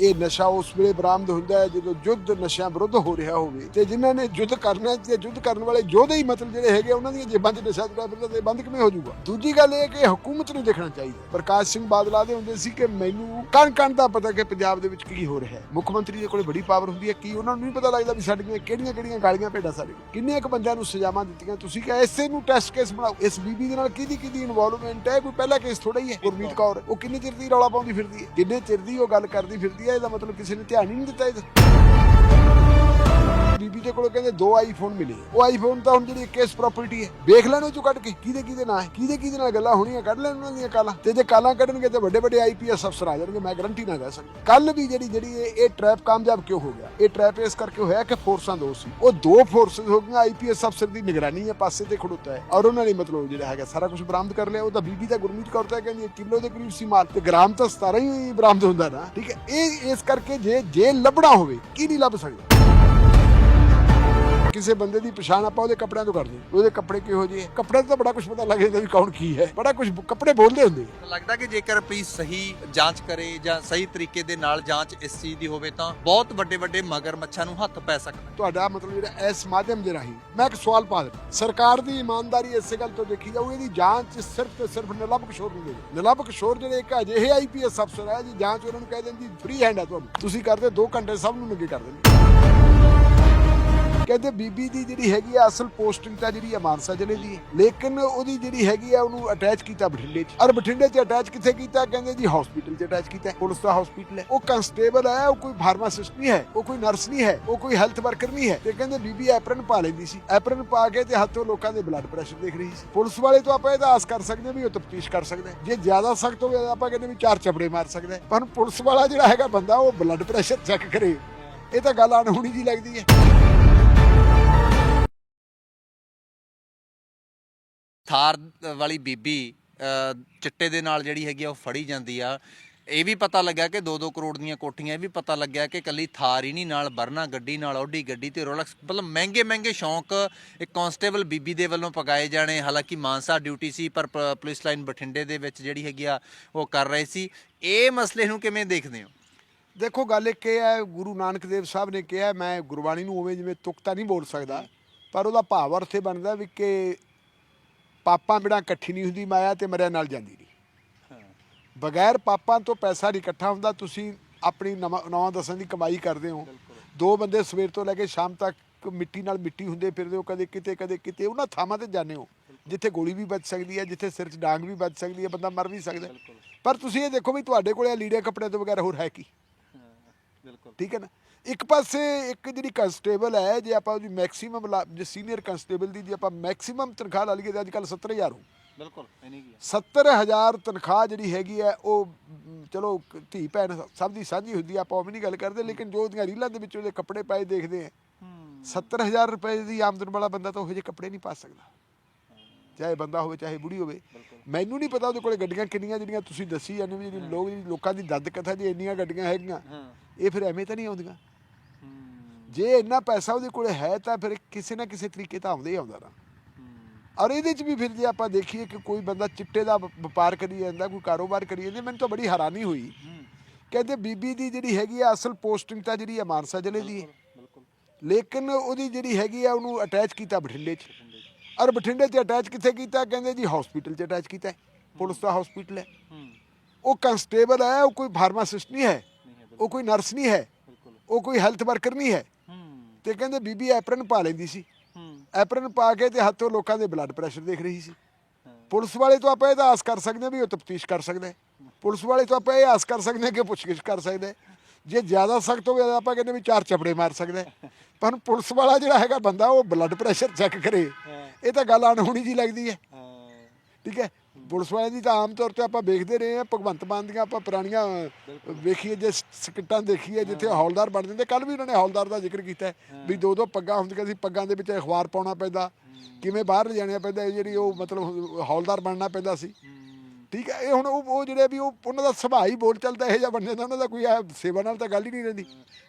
ਇਹ ਨਸ਼ਾ ਉਸ ਵੇਲੇ ਬਰਾਮਦ ਹੁੰਦਾ ਹੈ ਜਦੋਂ ਯੁੱਧ ਨਸ਼ਿਆਂ ਵਿਰੁੱਧ ਹੋ ਰਿਹਾ ਹੋਵੇ। ਤੇ ਜਿਨ੍ਹਾਂ ਨੇ ਯੁੱਧ ਕਰਨਾ ਤੇ ਯੁੱਧ ਕਰਨ ਵਾਲੇ ਯੋਧੇ ਹੀ ਮਤਲਬ ਜਿਹੜੇ ਹੈਗੇ ਉਹਨਾਂ ਦੀਆਂ ਜੇਬਾਂ 'ਚ ਨਸ਼ਾ ਜਿਹੜਾ ਫਿਰਦਾ ਤੇ ਬੰਦ ਕਿਵੇਂ ਹੋ ਜਾਊਗਾ? ਦੂਜੀ ਗੱਲ ਇਹ ਕਿ ਹਕੂਮਤ ਨੂੰ ਦੇਖਣਾ ਚਾਹੀਦਾ। ਪ੍ਰਕਾਸ਼ ਸਿੰਘ ਬਾਦਲ ਦੇ ਹੁੰਦੇ ਸੀ ਕਿ ਮੈਨੂੰ ਕਣ ਕਣ ਦਾ ਪਤਾ ਕਿ ਪੰਜਾਬ ਦੇ ਵਿੱਚ ਕੀ ਹੋ ਰਿਹਾ ਹੈ। ਮੁੱਖ ਮੰਤਰੀ ਦੇ ਕੋਲੇ ਬੜੀ ਪਾਵਰ ਹੁੰਦੀ ਹੈ, ਕੀ ਉਹਨਾਂ ਨੂੰ ਨਹੀਂ ਪਤਾ ਲੱਗਦਾ ਵੀ ਸਾਡੀਆਂ ਕਿਹੜੀਆਂ ਕਿਹੜੀਆਂ ਗਾਲੀਆਂ ਭੇਡਾਂ ਸਾਡੇ ਕਿੰਨੇ ਕੁ ਬੰਦਿਆਂ ਨੂੰ ਸਜ਼ਾਵਾਂ ਦਿੱਤੀਆਂ? ਤੁਸੀਂ ਕਿ ਐਸੇ ਨੂੰ ਟੈਸਟ ਕੇਸ ਬਣਾਓ। ਇਸ ਬੀਬੀ ਦੇ ਨਾਲ ਕਿਹਦੀ ਕਿਹਦੀ ਇਨਵੋਲਵਮੈਂਟ ਹੈ? ਕੋਈ ਪਹਿਲਾ ਕੇਸ ਥੋੜਾ ਹੀ ਹੈ। ਗੁਰਮੀਤ ਕੌਰ, ਉਹ ਕਿੰਨੇ ਚਿਰ ਦੀ ਰੌਲਾ ਪਾਉਂਦੀ ਫਿਰਦੀ ਹੈ? ਕਿੰਨੇ ਚਿਰ ਦੀ ਉਹ ਗੱਲ ਕਰਦੀ ਫਿਰਦੀ ਹੈ ਇਹਦਾ ਮਤਲਬ ਕਿਸੇ ਨੇ ਧਿਆਨ ਹੀ ਨਹੀਂ ਦਿੱਤਾ ਇਹਦਾ। ਬੀਬੀ ਦੇ ਕੋਲ ਕਹਿੰਦੇ ਦੋ ਆਈਫੋਨ ਮਿਲੇ। ਉਹ ਆਈਫੋਨ ਤਾਂ ਹੁਣ ਜਿਹੜੀ ਕੇਸ ਪ੍ਰਾਪਰਟੀ ਹੈ। ਵੇਖ ਲੈਣ ਉਹ ਚੋਂ ਕੱਢ ਕੇ, ਕਿਹਦੇ ਕਿਹਦੇ ਨਾਲ ਹੈ, ਕਿਹਦੇ ਕਿਹਦੇ ਨਾਲ ਗੱਲਾਂ ਹੋਣੀਆਂ, ਕੱਢ ਲੈਣ ਉਹਨਾਂ ਦੀਆਂ ਕਾਲਾਂ। ਤੇ ਜੇ ਕਾਲਾਂ ਕੱਢਣਗੇ ਤੇ ਵੱਡੇ ਵੱਡੇ ਆਈਪੀਐਸ ਅਫਸਰ ਆ ਜਾਣਗੇ, ਮੈਂ ਗਰੰਟੀ ਨਾ ਕਹਿ ਸਕਦਾ। ਕੱਲ ਵੀ ਜਿਹੜੀ ਜਿਹੜੀ ਇਹ- ਟ੍ਰੈਪ ਕਾਮਯਾਬ ਕਿਉਂ ਹੋ ਗਿਆ? ਇਹ ਟ੍ਰੈਪ ਇਸ ਕਰਕੇ ਹੋਇਆ ਕਿ ਫੋਰਸਾਂ ਦੋ ਸੀ। ਉਹ ਦੋ ਫੋਰਸਸ ਹੋ ਗਈਆਂ ਆਈਪੀਐਸ ਅਫਸਰ ਦੀ ਨਿਗਰਾਨੀ ਹੈ, ਪਾਸੇ ਤੇ ਖੜੋਤਾ ਹੈ। ਔਰ ਉਹਨਾਂ ਨੇ ਮਤਲਬ ਜਿਹੜਾ ਹੈਗਾ, ਸਾਰਾ ਕੁਝ ਬਰਾਮਦ ਕਰ ਲਿਆ। ਉਹ ਤਾਂ ਬੀਬੀ ਦਾ ਗੁਰਮੀਤ ਕੌਰ ਤਾਂ ਕਹਿੰਦੀ ਹੈ, ਕਿਲੋ ਦੇ ਕਰੀਬ ਸੀ ਮਾਲ। ਤੇ ਗ੍ਰਾਮ ਤਾਂ 17 ਹੀ ਬਰਾਮਦ ਹੁੰਦਾ ਨਾ, ਠੀਕ ਹੈ? ਇਹ, ਇਸ ਕਰਕੇ ਜੇ ਜੇ ਲੱਭਣਾ ਹੋਵੇ, ਕੀ ਨਹੀਂ ਲੱਭ ਸਕਦਾ? ਕਿਸੇ ਬੰਦੇ ਦੀ ਪਛਾਣ ਆਪਾਂ ਉਹਦੇ ਕੱਪੜਿਆਂ ਤੋਂ ਕਰਦੇ। ਉਹਦੇ ਕੱਪੜੇ ਕਿਹੋ ਜਿਹੇ ਹੈ ਕੱਪੜਿਆਂ ਤੋਂ ਬੜਾ ਕੁਝ ਪਤਾ ਲੱਗ ਜਾਂਦਾ ਵੀ ਕੌਣ ਕੀ ਹੈ ਬੜਾ ਕੁਝ ਕੱਪੜੇ ਬੋਲਦੇ ਹੁੰਦੇ ਆ। ਲੱਗਦਾ ਕਿ ਜੇਕਰ ਪੁਲਿਸ ਸਹੀ ਜਾਂਚ ਕਰੇ ਜਾਂ ਸਹੀ ਤਰੀਕੇ ਦੇ ਨਾਲ ਜਾਂਚ ਇਸ ਚੀਜ਼ ਦੀ ਹੋਵੇ ਤਾਂ ਬਹੁਤ ਵੱਡੇ ਵੱਡੇ ਮਗਰਮੱਛਾਂ ਨੂੰ ਹੱਥ ਪੈ ਸਕਦਾ ਤੁਹਾਡਾ ਮਤਲਬ ਜਿਹੜਾ ਇਸ ਮਾਧਿਅਮ ਦੇ ਰਾਹੀਂ ਮੈਂ ਇੱਕ ਸਵਾਲ ਪਾ ਦਿੰਦਾ ਸਰਕਾਰ ਦੀ ਇਮਾਨਦਾਰੀ ਇਸੇ ਗੱਲ ਤੋਂ ਦੇਖੀ ਜਾਊ ਇਹਦੀ ਜਾਂਚ ਸਿਰਫ ਤੇ ਸਿਰਫ ਨਿਲੰਬ ਕਿਸ਼ੋਰ ਨੂੰ ਦੇ। ਨਿਲੰਬ ਕਿਸ਼ੋਰ ਜਿਹੜੇ ਇੱਕ ਅਜਿਹੇ ਆਈਪੀਐਸ ਅਫਸਰ ਹੈ ਜੀ ਜਾਂਚ ਉਹਨਾਂ ਨੂੰ ਕਹਿ ਦਿੰਦੀ ਫ੍ਰੀ ਹੈਂਡ ਹੈ ਤੁਹਾਨੂੰ ਤੁਸੀਂ ਕਰਦੇ 2 ਘੰਟੇ ਸਭ ਨੂੰ ਨੱਗੇ ਕਰ ਦਿੰਦੇ ਕਹਿੰਦੇ ਬੀਬੀ ਦੀ ਜਿਹੜੀ ਹੈਗੀ ਆ ਅਸਲ ਪੋਸਟਿੰਗ ਤਾਂ ਜਿਹੜੀ ਆ ਮਾਨਸਾ ਜ਼ਿਲ੍ਹੇ ਦੀ ਹੈ। ਲੇਕਿਨ ਉਹਦੀ ਜਿਹੜੀ ਹੈਗੀ ਆ ਉਹਨੂੰ ਅਟੈਚ ਕੀਤਾ ਬਠਿੰਡੇ 'ਚ। ਔਰ ਬਠਿੰਡੇ 'ਚ ਅਟੈਚ ਕਿੱਥੇ ਕੀਤਾ? ਕਹਿੰਦੇ ਜੀ ਹਸਪੀਟਲ 'ਚ ਅਟੈਚ ਕੀਤਾ ਪੁਲਿਸ ਦਾ ਹਸਪੀਟਲ ਹੈ। ਉਹ ਕਨਸਟੇਬਲ ਹੈ, ਉਹ ਕੋਈ ਫਾਰਮਾਸਿਸਟ ਨਹੀਂ ਹੈ, ਉਹ ਕੋਈ ਨਰਸ ਨਹੀਂ ਹੈ, ਉਹ ਕੋਈ ਹੈਲਥ ਵਰਕਰ ਨਹੀਂ ਹੈ। ਤੇ ਕਹਿੰਦੇ ਬੀਬੀ ਐਪਰਨ ਪਾ ਲੈਂਦੀ ਸੀ। ਐਪਰਨ ਪਾ ਕੇ ਤੇ ਹੱਥੋਂ ਲੋਕਾਂ ਦੇ ਬਲੱਡ ਪ੍ਰੈਸ਼ਰ ਦੇਖ ਰਹੀ ਸੀ। ਪੁਲਿਸ ਵਾਲੇ ਤੋਂ ਆਪਾਂ ਇਹਦਾ ਆਸ ਕਰ ਸਕਦੇ ਹਾਂ ਵੀ ਉਹ ਤਫਤੀਸ਼ ਕਰ ਸਕਦੇ ਜੇ ਜ਼ਿਆਦਾ ਸਖਤ ਹੋਵੇ ਤਾਂ ਆਪਾਂ ਕਹਿੰਦੇ ਵੀ ਚਾਰ ਚਪੜੇ ਮਾਰ ਸਕਦਾ ਹੈ। ਪਰ ਪੁਲਿਸ ਵਾਲਾ ਜਿਹੜਾ ਹੈਗਾ ਬੰਦਾ, ਉਹ ਬਲੱਡ ਪ੍ਰੈਸ਼ਰ ਚੈੱਕ ਕਰੇ। ਇਹ ਤਾਂ ਗੱਲ ਅਣਹੋਣੀ ਜੀ ਲੱਗਦੀ ਹੈ। ਥਾਰ ਵਾਲੀ ਬੀਬੀ ਚਿੱਟੇ ਦੇ ਨਾਲ ਜਿਹੜੀ ਹੈਗੀ ਆ, ਉਹ ਫੜੀ ਜਾਂਦੀ ਆ। ਇਹ ਵੀ ਪਤਾ ਲੱਗਾ ਕਿ 2-2 ਕਰੋੜ ਦੀਆਂ ਕੋਠੀਆਂ, ਇਹ ਵੀ ਪਤਾ ਲੱਗਿਆ ਕਿ ਕੱਲੀ ਥਾਰ ਹੀ ਨਹੀਂ, ਨਾਲ ਵਰਨਾ ਗੱਡੀ, ਨਾਲ ਆਡੀ ਗੱਡੀ ਤੇ ਰੋਲਕਸ। ਮਤਲਬ ਮਹਿੰਗੇ ਮਹਿੰਗੇ ਸ਼ੌਂਕ ਇੱਕ ਕਾਂਸਟੇਬਲ ਬੀਬੀ ਦੇ ਵੱਲੋਂ ਪਕਾਏ ਜਾਣੇ। ਹਾਲਾਂਕਿ ਮਾਨਸਾ ਡਿਊਟੀ ਸੀ, ਪਰ ਪ- ਪੁਲਿਸ ਲਾਈਨ ਬਠਿੰਡੇ ਦੇ ਵਿੱਚ ਜਿਹੜੀ ਹੈਗੀ ਆ, ਉਹ ਕਰ ਰਹੇ ਸੀ। ਇਹ ਮਸਲੇ ਨੂੰ ਕਿਵੇਂ ਦੇਖਦੇ ਹੋ? ਦੇਖੋ, ਗੱਲ ਇੱਕ ਇਹ ਹੈ, ਗੁਰੂ ਨਾਨਕ ਦੇਵ ਸਾਹਿਬ ਨੇ ਕਿਹਾ, ਮੈਂ ਗੁਰਬਾਣੀ ਨੂੰ ਉਵੇਂ ਜਿਵੇਂ ਤੁਕਤਾ ਨਹੀਂ ਬੋਲ ਸਕਦਾ, ਪਰ ਉਹਦਾ ਭਾਵ ਅਰਥ ਬਣਦਾ ਵੀ ਕਿ ਪਾਪਾਂ ਬਿਨਾਂ ਇਕੱਠੀ ਨਹੀਂ ਹੁੰਦੀ, ਮਾਇਆ ਤੇ ਮਰਿਆ ਨਾਲ ਜਾਂਦੀ ਨਹੀਂ। ਬਗੈਰ ਪਾਪਾਂ ਤੋਂ ਪੈਸਾ ਨਹੀਂ ਇਕੱਠਾ ਹੁੰਦਾ, ਤੁਸੀਂ ਆਪਣੀ ਨਵਾਂ ਨਵਾਂ ਦਸਾਂ ਦੀ ਕਮਾਈ ਕਰਦੇ ਹੋ। ਦੋ ਬੰਦੇ ਸਵੇਰ ਤੋਂ ਲੈ ਕੇ ਸ਼ਾਮ ਤੱਕ ਮਿੱਟੀ ਨਾਲ ਮਿੱਟੀ ਹੁੰਦੇ ਫਿਰਦੇ ਹੋ, ਕਦੇ ਕਿਤੇ ਕਦੇ ਕਿਤੇ, ਉਹਨਾਂ ਥਾਵਾਂ ਤੇ ਜਾਂਦੇ ਹੋ। ਜਿੱਥੇ ਗੋਲੀ ਵੀ ਵੱਜ ਸਕਦੀ ਹੈ, ਜਿੱਥੇ ਸਿਰ 'ਚ ਡਾਂਗ ਵੀ ਵੱਜ ਸਕਦੀ ਹੈ, ਬੰਦਾ ਮਰ ਵੀ ਸਕਦਾ ਪਰ ਤੁਸੀਂ ਇਹ ਦੇਖੋ ਵੀ ਤੁਹਾਡੇ ਕੋਲੇ ਲੀੜੇ ਕੱਪੜੇ ਤੋਂ ਬਗੈਰ ਹੋਰ ਹੈ ਕੀ? ਬਿਲਕੁਲ। ਠੀਕ ਹੈ ਨਾ? ਇੱਕ ਪਾਸੇ ਇੱਕ ਜਿਹੜੀ ਕਨਸਟੇਬਲ ਹੈ ਜੇ ਆਪਾਂ ਉਹਦੀ ਮੈਕਸਿਮਮ ਜੇ ਸੀਨੀਅਰ ਕਨਸਟੇਬਲ ਦੀ ਜੇ ਆਪਾਂ ਮੈਕਸਿਮਮ ਤਨਖਾਹ ਲਾ ਲਈਏ ਤਾਂ ਅੱਜ ਕੱਲ 70000 ਹੋ ਬਿਲਕੁਲ ਨਹੀਂ ਕੀ 70000 ਤਨਖਾਹ ਜਿਹੜੀ ਹੈਗੀ ਹੈ ਉਹ ਚਲੋ ਧੀ ਭੈਣ ਸਭ ਦੀ ਸਾਂਝੀ ਹੁੰਦੀ ਆ ਆਪਾਂ ਉਹ ਵੀ ਨਹੀਂ ਗੱਲ ਕਰਦੇ ਲੇਕਿਨ ਜੋ ਉਹਦੀਆਂ ਰੀਲਾਂ ਦੇ ਵਿੱਚ ਉਹਦੇ ਕੱਪੜੇ ਪਾਏ ਦੇਖਦੇ ਆ 70000 ਰੁਪਏ ਦੀ ਆਮਦਨ ਵਾਲਾ ਬੰਦਾ ਤਾਂ ਉਹ ਜਿਹੇ ਕੱਪੜੇ ਨਹੀਂ ਪਾ ਸਕਦਾ। ਚਾਹੇ ਬੰਦਾ ਹੋਵੇ ਚਾਹੇ ਬੁੜੀ ਹੋਵੇ। ਮੈਨੂੰ ਨਹੀਂ ਪਤਾ ਉਹਦੇ ਕੋਲੇ ਗੱਡੀਆਂ ਕਿੰਨੀਆਂ ਜਿਹੜੀਆਂ ਤੁਸੀਂ ਦੱਸੀ ਜਾਂਦੇ ਵੀ ਜਿਹੜੀ ਲੋਕ ਲੋਕਾਂ ਦੀ ਦੱਦ ਕਥਾ ਜੇ ਇੰਨੀਆਂ ਗੱਡੀਆਂ ਹੈਗੀਆਂ। ਇਹ ਫਿਰ ਐਵੇਂ ਤਾਂ ਨਹੀਂ ਆਉਂਦੀਆਂ। ਜੇ ਇੰਨਾ ਪੈਸਾ ਉਹਦੇ ਕੋਲੇ ਹੈ ਤਾਂ ਫਿਰ ਕਿਸੇ ਨਾ ਕਿਸੇ ਤਰੀਕੇ ਤਾਂ ਆਉਂਦਾ ਹੀ ਆਉਂਦਾ ਨਾ। ਔਰ ਇਹਦੇ ਚ ਵੀ ਫਿਰ ਜੇ ਆਪਾਂ ਦੇਖੀਏ ਕਿ ਕੋਈ ਬੰਦਾ ਚਿੱਟੇ ਦਾ ਵਪਾਰ ਕਰੀ ਜਾਂਦਾ ਕੋਈ ਕਾਰੋਬਾਰ ਕਰੀ ਜਾਂਦਾ ਮੈਨੂੰ ਤਾਂ ਬੜੀ ਹੈਰਾਨੀ ਹੋਈ। ਕਹਿੰਦੇ ਬੀਬੀ ਦੀ ਜਿਹੜੀ ਹੈਗੀ ਆ ਅਸਲ ਪੋਸਟਿੰਗ ਤਾਂ ਜਿਹੜੀ ਆ ਮਾਨਸਾ ਜ਼ਿਲ੍ਹੇ ਦੀ। ਹੈ ਲੇਕਿਨ ਉਹਦੀ ਜਿਹੜੀ ਹੈਗੀ ਆ ਉਹਨੂੰ ਅਟੈਚ ਕੀਤਾ ਬਠਿੰਡੇ 'ਚ। ਔਰ ਬਠਿੰਡੇ 'ਚ ਅਟੈਚ ਕਿੱਥੇ ਕੀਤਾ? ਕਹਿੰਦੇ ਜੀ ਹਸਪੀਟਲ 'ਚ ਅਟੈਚ ਕੀਤਾ। ਪੁਲਿਸ ਦਾ ਹਸਪੀਟਲ ਹੈ। ਉਹ ਕਨਸਟੇਬਲ ਹੈ ਉਹ ਕੋਈ ਫਾਰਮਾਸਿਸਟ ਨਹੀਂ ਹੈ। ਉਹ ਕੋਈ ਨਰਸ ਨਹੀਂ ਹੈ ਉਹ ਕੋਈ ਹੈਲਥ ਵਰਕਰ ਨਹੀਂ ਹੈ। ਤੇ ਕਹਿੰਦੇ ਬੀਬੀ ਐਪਰਨ ਪਾ ਲੈਂਦੀ ਸੀ। ਐਪਰਨ ਪਾ ਕੇ ਤੇ ਹੱਥੋਂ ਲੋਕਾਂ ਦੇ ਬਲੱਡ ਪ੍ਰੈਸ਼ਰ ਦੇਖ ਰਹੀ ਸੀ। ਪੁਲਿਸ ਵਾਲੇ ਤੋਂ ਆਪਾਂ ਇਹਦਾ ਆਸ ਕਰ ਸਕਦੇ ਹਾਂ ਵੀ ਉਹ ਤਫਤੀਸ਼ ਕਰ ਸਕਦਾ ਹੈ। ਪੁਲਿਸ ਵਾਲੇ ਤੋਂ ਆਪਾਂ ਇਹ ਆਸ ਕਰ ਸਕਦੇ ਹਾਂ ਕਿ ਪੁੱਛਗਿੱਛ ਕਰ ਸਕਦਾ ਹੈ। ਜੇ ਜ਼ਿਆਦਾ ਸਖਤ ਹੋਵੇ ਤਾਂ ਆਪਾਂ ਕਹਿੰਦੇ ਵੀ ਚਾਰ ਚਪੜੇ ਮਾਰ ਸਕਦਾ ਹੈ। ਪਰ ਪੁਲਿਸ ਵਾਲਾ ਜਿਹੜਾ ਹੈਗਾ ਬੰਦਾ ਉਹ ਬਲੱਡ ਪ੍ਰੈਸ਼ਰ ਚੈੱਕ ਕਰੇ। ਇਹ ਤਾਂ ਗੱਲ ਅਣਹੋਣੀ ਜੀ ਲੱਗਦੀ ਹੈ। ਠੀਕ ਹੈ। ਪੁਲਿਸ ਵਾਲਿਆਂ ਦੀ ਤਾਂ ਆਮ ਤੌਰ ਤੇ ਆਪਾਂ ਵੇਖਦੇ ਰਹੇ ਹਾਂ ਭਗਵੰਤ ਮਾਨ ਦੀਆਂ ਆਪਾਂ ਪੁਰਾਣੀਆਂ ਵੇਖੀਏ ਜੇ ਸਕਿੱਟਾਂ ਦੇਖੀਏ ਜਿੱਥੇ ਹੌਲਦਾਰ ਬਣ ਜਾਂਦੇ ਕੱਲ ਵੀ ਉਹਨਾਂ ਨੇ ਹੌਲਦਾਰ ਦਾ ਜ਼ਿਕਰ ਕੀਤਾ ਵੀ ਦੋ ਦੋ ਪੱਗਾਂ ਹੁੰਦੀਆਂ ਸੀ ਪੱਗਾਂ ਦੇ ਵਿੱਚ ਅਖਬਾਰ ਪਾਉਣਾ ਪੈਂਦਾ ਕਿਵੇਂ ਬਾਹਰ ਲਿਜਾਣਿਆ ਪੈਂਦਾ ਜਿਹੜੀ ਉਹ ਮਤਲਬ ਹੌਲਦਾਰ ਬਣਨਾ ਪੈਂਦਾ ਸੀ। ਠੀਕ ਹੈ ਇਹ ਹੁਣ ਉਹ ਉਹ ਜਿਹੜੇ ਵੀ ਉਹ ਉਹਨਾਂ ਦਾ ਸੁਭਾਅ ਹੀ ਬੋਲ ਚੱਲਦਾ ਇਹ ਜਿਹਾ ਬਣ ਜਾਂਦਾ ਉਹਨਾਂ ਦਾ ਕੋਈ ਆ ਸੇਵਾ ਨਾਲ ਤਾਂ ਗੱਲ ਹੀ ਨਹੀਂ ਰਹਿੰਦੀ।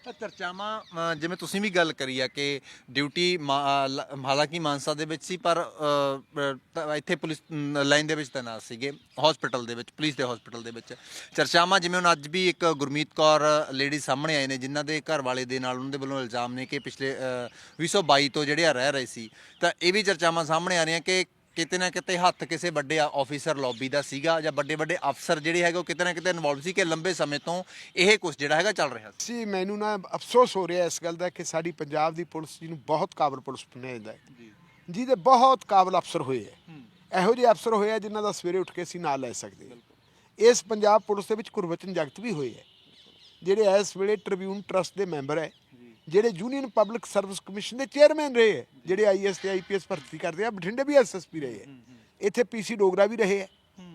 ਤਾਂ ਚਰਚਾਵਾਂ ਅ, ਜਿਵੇਂ ਤੁਸੀਂ ਵੀ ਗੱਲ ਕਰੀ ਆ ਕਿ ਡਿਊਟੀ ਮਾ- ਅ, ਲ- ਹਾਲਾਂਕਿ ਮਾਨਸਾ ਦੇ ਵਿੱਚ ਸੀ ਪਰ ਅ, ਅ, ਤਾਂ ਇੱਥੇ ਪੁਲਿਸ ਲਾਈਨ ਦੇ ਵਿੱਚ ਤੈਨਾਤ ਸੀਗੇ ਹਸਪੀਟਲ ਦੇ ਵਿੱਚ ਪੁਲਿਸ ਦੇ ਹਸਪੀਟਲ ਦੇ ਵਿੱਚ। ਚਰਚਾਵਾਂ ਜਿਵੇਂ ਹੁਣ ਅੱਜ ਵੀ ਇੱਕ ਗੁਰਮੀਤ ਕੌਰ ਲੇਡੀ ਸਾਹਮਣੇ ਆਏ ਨੇ ਜਿਨ੍ਹਾਂ ਦੇ ਘਰ ਵਾਲੇ ਦੇ ਨਾਲ ਉਹਨਾਂ ਦੇ ਵੱਲੋਂ ਇਲਜ਼ਾਮ ਨੇ ਕਿ ਪਿਛਲੇ ਅ, 2022 ਤੋਂ ਜਿਹੜੇ ਆ ਰਹਿ ਰਹੇ ਸੀ ਤਾਂ ਇਹ ਵੀ ਚਰਚਾਵਾਂ ਸਾਹਮਣੇ ਆ ਰਹੀਆਂ ਕਿ ਕਿਤੇ ਨਾ ਕਿਤੇ ਹੱਥ ਕਿਸੇ ਵੱਡੇ ਆਫੀਸਰ ਲੌਬੀ ਦਾ ਸੀਗਾ ਜਾਂ ਵੱਡੇ ਵੱਡੇ ਅਫਸਰ ਜਿਹੜੇ ਹੈਗੇ ਉਹ ਕਿਤੇ ਨਾ ਕਿਤੇ ਇਨਵੋਲਵ ਸੀ ਕਿ ਲੰਬੇ ਸਮੇਂ ਤੋਂ ਇਹ ਕੁਝ ਜਿਹੜਾ ਹੈਗਾ ਚੱਲ ਰਿਹਾ ਸੀ। ਸੀ ਮੈਨੂੰ ਨਾ ਅਫਸੋਸ ਹੋ ਰਿਹਾ ਇਸ ਗੱਲ ਦਾ ਕਿ ਸਾਡੀ ਪੰਜਾਬ ਦੀ ਪੁਲਿਸ ਜਿਹਨੂੰ ਬਹੁਤ ਕਾਬਲ ਪੁਲਿਸ ਬਣਾਇਆ ਜਾਂਦਾ ਹੈ। ਜਿਹਦੇ ਬਹੁਤ ਕਾਬਲ ਅਫਸਰ ਹੋਏ ਹੈ। ਇਹੋ ਜਿਹੇ ਅਫਸਰ ਹੋਏ ਆ ਜਿਨ੍ਹਾਂ ਦਾ ਸਵੇਰੇ ਉੱਠ ਕੇ ਅਸੀਂ ਨਾਂ ਲੈ ਸਕਦੇ ਹਾਂ। ਇਸ ਪੰਜਾਬ ਪੁਲਿਸ ਦੇ ਵਿੱਚ ਗੁਰਵਚਨ ਜਗਤ ਵੀ ਹੋਏ ਹੈ। ਜਿਹੜੇ ਇਸ ਵੇਲੇ ਟ੍ਰਿਬਿਊਨ ਟਰਸਟ ਦੇ ਮੈਂਬਰ ਹੈ ਜਿਹੜੇ ਯੂਨੀਅਨ ਪਬਲਿਕ ਸਰਵਿਸ ਕਮਿਸ਼ਨ ਦੇ ਚੇਅਰਮੈਨ ਰਹੇ ਹੈ, ਜਿਹੜੇ ਆਈਐਸ ਤੇ ਆਈਪੀਐਸ ਭਰਤੀ ਕਰਦੇ ਆ, ਬਠਿੰਡੇ ਵੀ ਐਸਐਸਪੀ ਰਹੇ ਹੈ। ਇੱਥੇ ਪੀਸੀ ਡੋਗਰਾ ਵੀ ਰਹੇ ਹੈ।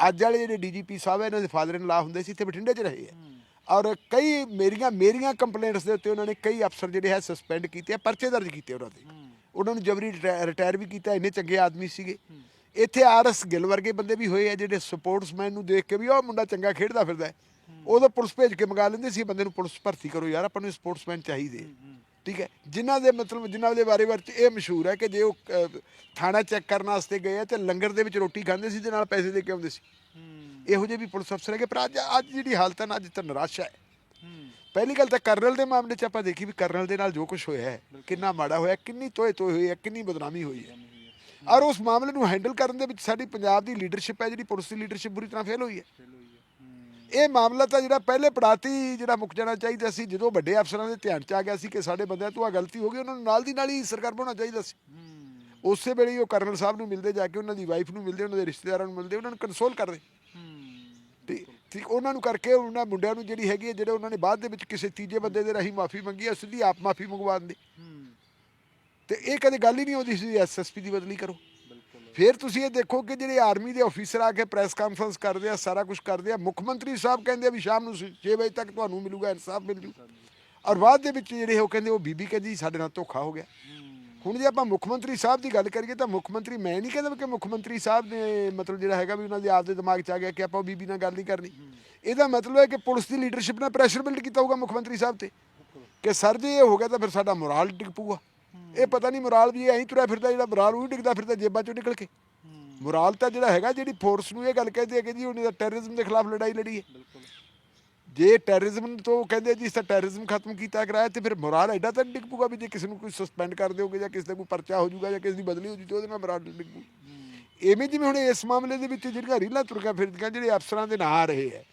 ਅੱਜ ਵਾਲੇ ਜਿਹੜੇ ਡੀਜੀਪੀ ਸਾਹਿਬ ਹੈ, ਇਹਨਾਂ ਦੇ ਫਾਦਰ ਇਨ ਲਾ ਹੁੰਦੇ ਸੀ, ਇੱਥੇ ਬਠਿੰਡੇ 'ਚ ਰਹੇ ਹੈ। ਔਰ ਕਈ ਮੇਰੀਆਂ ਮੇਰੀਆਂ ਕੰਪਲੇਂਟਸ ਦੇ ਉੱਤੇ ਉਹਨਾਂ ਨੇ ਕਈ ਅਫਸਰ ਜਿਹੜੇ ਹੈ, ਸਸਪੈਂਡ ਕੀਤੇ ਆ, ਪਰਚੇ ਦਰਜ ਕੀਤੇ ਉਹਨਾਂ ਤੇ ਉਹਨਾਂ ਨੂੰ ਜਬਰੀ ਰਿਟਾਇਰ ਵੀ ਕੀਤਾ, ਇੰਨੇ ਚੰਗੇ ਆਦਮੀ ਸੀਗੇ। ਇੱਥੇ ਆਰਐਸ ਗਿੱਲ ਵਰਗੇ ਬੰਦੇ ਵੀ ਹੋਏ ਆ, ਜਿਹੜੇ ਸਪੋਰਟਸਮੈਨ ਨੂੰ ਦੇਖ ਕੇ ਵੀ ਉਹ ਮੁੰਡਾ ਚੰਗਾ ਖੇਡਦਾ ਫਿਰਦਾ ਹੈ। ਉਦੋਂ ਪੁਲਿਸ ਭੇਜ ਕੇ ਮੰਗਾ ਲੈਂਦੇ ਸੀ, ਬੰਦੇ ਨੂੰ ਪੁਲਿਸ ਭਰਤੀ ਕਰੋ ਯਾਰ, ਆਪਾਂ ਨੂੰ ਸਪੋਰਟਸਮੈਨ ਚਾਹੀਦੇ ਠੀਕ ਹੈ? ਜਿਨ੍ਹਾਂ ਦੇ ਮਤਲਬ ਜਿਨ੍ਹਾਂ ਦੇ ਬਾਰੇ ਵਿੱਚ ਇਹ ਮਸ਼ਹੂਰ ਹੈ ਕਿ ਜੇ ਉਹ ਥਾਣਾ ਚੈੱਕ ਕਰਨ ਵਾਸਤੇ ਗਏ ਤੇ ਲੰਗਰ ਦੇ ਵਿੱਚ ਰੋਟੀ ਖਾਂਦੇ ਸੀ ਤੇ ਨਾਲ ਪੈਸੇ ਦੇ ਕੇ ਆਉਂਦੇ ਸੀ। ਇਹੋ ਜਿਹੇ ਵੀ ਪੁਲਿਸ ਅਫਸਰ ਹੈਗੇ ਪਰ ਅੱਜ ਅੱਜ ਜਿਹੜੀ ਹਾਲਤ ਹੈ ਨਾ ਅੱਜ ਤਾਂ ਨਿਰਾਸ਼ਾ ਹੈ। ਪਹਿਲੀ ਗੱਲ ਤਾਂ ਕਰਨਲ ਦੇ ਮਾਮਲੇ 'ਚ ਆਪਾਂ ਦੇਖੀ ਵੀ ਕਰਨਲ ਦੇ ਨਾਲ ਜੋ ਕੁਝ ਹੋਇਆ ਹੈ ਕਿੰਨਾ ਮਾੜਾ ਹੋਇਆ ਕਿੰਨੀ ਤੋਏ ਤੋਏ ਹੋਈ ਹੈ ਕਿੰਨੀ ਬਦਨਾਮੀ ਹੋਈ ਹੈ। ਔਰ ਉਸ ਮਾਮਲੇ ਨੂੰ ਹੈਂਡਲ ਕਰਨ ਦੇ ਵਿੱਚ ਸਾਡੀ ਪੰਜਾਬ ਦੀ ਲੀਡਰਸ਼ਿਪ ਹੈ ਜਿਹੜੀ ਪੁਲਿਸ ਦੀ ਲੀਡਰਸ਼ਿਪ ਬੁਰੀ ਤਰ੍ਹਾਂ ਫੇਲ ਹੋਈ ਹੈ। ਇਹ ਮਾਮਲਾ ਤਾਂ ਜਿਹੜਾ ਪਹਿਲੇ ਪੜਾਤੀ ਜਿਹੜਾ ਮੁੱਕ ਜਾਣਾ ਚਾਹੀਦਾ ਸੀ ਜਦੋਂ ਵੱਡੇ ਅਫਸਰਾਂ ਦੇ ਧਿਆਨ ਚ ਆ ਗਿਆ ਸੀ ਕਿ ਸਾਡੇ ਬੰਦਿਆਂ ਤੋਂ ਆ ਗਲਤੀ ਹੋ ਗਈ ਉਹਨਾਂ ਨੂੰ ਨਾਲ ਦੀ ਨਾਲ ਹੀ ਸਰਕਾਰ ਬਣਾਉਣਾ ਚਾਹੀਦਾ ਸੀ। ਉਸੇ ਵੇਲੇ ਉਹ ਕਰਨਲ ਸਾਹਿਬ ਨੂੰ ਮਿਲਦੇ ਜਾ ਕੇ ਉਹਨਾਂ ਦੀ ਵਾਈਫ ਨੂੰ ਮਿਲਦੇ ਉਹਨਾਂ ਦੇ ਰਿਸ਼ਤੇਦਾਰਾਂ ਨੂੰ ਮਿਲਦੇ ਉਹਨਾਂ ਨੂੰ ਕੰਸੋਲ ਕਰਦੇ ਠੀਕ ਠੀਕ ਉਹਨਾਂ ਨੂੰ ਕਰਕੇ ਉਹਨਾਂ ਮੁੰਡਿਆਂ ਨੂੰ ਜਿਹੜੀ ਹੈਗੀ ਹੈ ਜਿਹੜੇ ਉਹਨਾਂ ਨੇ ਬਾਅਦ ਦੇ ਵਿੱਚ ਕਿਸੇ ਤੀਜੇ ਬੰਦੇ ਦੇ ਰਾਹੀਂ ਮਾਫੀ ਮੰਗੀ ਹੈ ਸਿੱਧੀ ਆਪ ਮਾਫੀ ਮੰਗਵਾ ਦਿੰਦੇ। ਤੇ ਇਹ ਕਦੇ ਗੱਲ ਹੀ ਨਹੀਂ ਆਉਂਦੀ ਸੀ ਐਸਐਸਪੀ ਦੀ ਬਦਲੀ ਕਰੋ। ਫਿਰ ਤੁਸੀਂ ਇਹ ਦੇਖੋ ਕਿ ਜਿਹੜੇ ਆਰਮੀ ਦੇ ਅਫੀਸਰ ਆ ਕੇ ਪ੍ਰੈਸ ਕਾਨਫਰੰਸ ਕਰਦੇ ਆ, ਸਾਰਾ ਕੁਝ ਕਰਦੇ ਆ, ਮੁੱਖ ਮੰਤਰੀ ਸਾਹਿਬ ਕਹਿੰਦੇ ਆ ਵੀ ਸ਼ਾਮ ਨੂੰ 6 ਵਜੇ ਤੱਕ ਤੁਹਾਨੂੰ ਮਿਲੂਗਾ, ਇਨਸਾਫ ਮਿਲ ਜੂ। ਔਰ ਬਾਅਦ ਦੇ ਵਿੱਚ ਜਿਹੜੇ ਉਹ ਕਹਿੰਦੇ, ਉਹ ਬੀਬੀ ਕਹਿੰਦੀ, ਸਾਡੇ ਨਾਲ ਧੋਖਾ ਹੋ ਗਿਆ। ਹੁਣ ਜੇ ਆਪਾਂ ਮੁੱਖ ਮੰਤਰੀ ਸਾਹਿਬ ਦੀ ਗੱਲ ਕਰੀਏ ਤਾਂ ਮੁੱਖ ਮੰਤਰੀ, ਮੈਂ ਨਹੀਂ ਕਹਿੰਦਾ ਕਿ ਮੁੱਖ ਮੰਤਰੀ ਸਾਹਿਬ ਨੇ ਮਤਲਬ ਜਿਹੜਾ ਹੈਗਾ ਵੀ ਉਹਨਾਂ ਦੇ ਆਪਦੇ ਦਿਮਾਗ 'ਚ ਆ ਗਿਆ ਕਿ ਆਪਾਂ ਉਹ ਬੀਬੀ ਨਾਲ ਗੱਲ ਨਹੀਂ ਕਰਨੀ। ਇਹਦਾ ਮਤਲਬ ਹੈ ਕਿ ਪੁਲਿਸ ਦੀ ਲੀਡਰਸ਼ਿਪ ਨੇ ਪ੍ਰੈਸ਼ਰ ਬਿਲਡ ਕੀਤਾ ਹੋਊਗਾ ਮੁੱਖ ਮੰਤਰੀ ਸਾਹਿਬ ਤੇ। ਕਿ ਸਰ ਜੇ ਇਹ ਹੋ ਗਿਆ ਤਾਂ ਫਿਰ ਸਾਡਾ ਮੋਰਾਲ ਡਿੱਗ ਪਊਗਾ। ਇਹ ਪਤਾ ਨਹੀਂ ਮੋਰਾਲ ਵੀ ਐਂ ਤੁਰਿਆ ਫਿਰਦਾ ਜਿਹੜਾ ਮੋਰਾਲ ਉਹ ਡਿੱਗਦਾ ਫਿਰਦਾ ਜੇਬਾਂ ਚੋਂ ਨਿਕਲ ਕੇ। ਮੋਰਾਲ ਤਾਂ ਜਿਹੜਾ ਹੈਗਾ ਜਿਹੜੀ ਫੋਰਸ ਨੂੰ ਇਹ ਗੱਲ ਕਹਿੰਦੇ ਆ ਕਿ ਜੀ ਉਹਨੇ ਤਾਂ ਟੈਰਰਿਜ਼ਮ ਦੇ ਖਿਲਾਫ ਲੜਾਈ ਲੜੀ ਹੈ। ਜੇ ਟੈਰਰਿਜ਼ਮ ਤੋਂ ਕਹਿੰਦੇ ਜੀ ਇਸ ਟੈਰਰਿਜ਼ਮ ਖਤਮ ਕੀਤਾ ਕਰਾਇਆ ਤੇ ਫਿਰ ਮੋਰਾਲ ਐਡਾ ਤਾਂ ਡਿੱਗ ਪੂਗਾ ਵੀ ਜੇ ਕਿਸੇ ਨੂੰ ਕੋਈ ਸਸਪੈਂਡ ਕਰ ਦਿਓਗੇ ਜਾਂ ਕਿਸੇ ਦਾ ਕੋਈ ਪਰਚਾ ਹੋ ਜਾਊਗਾ ਜਾਂ ਕਿਸੇ ਦੀ ਬਦਲੀ ਹੋ ਜੂ ਤੇ ਉਹਦੇ ਨਾਲ ਮੋਰਾਲ ਡਿੱਗੂ ਐਵੇਂ ਜਿਵੇਂ ਹੁਣ ਇਸ ਮਾਮਲੇ ਦੇ ਵਿੱਚ ਜਿਹੜੀਆਂ ਰੀਲਾਂ ਤੁਰਕਾ ਫਿਰਦੀਆਂ ਜਿਹੜੇ ਅਫਸਰਾਂ ਦੇ ਨਾਂ ਆ ਰਹੇ ਹੈ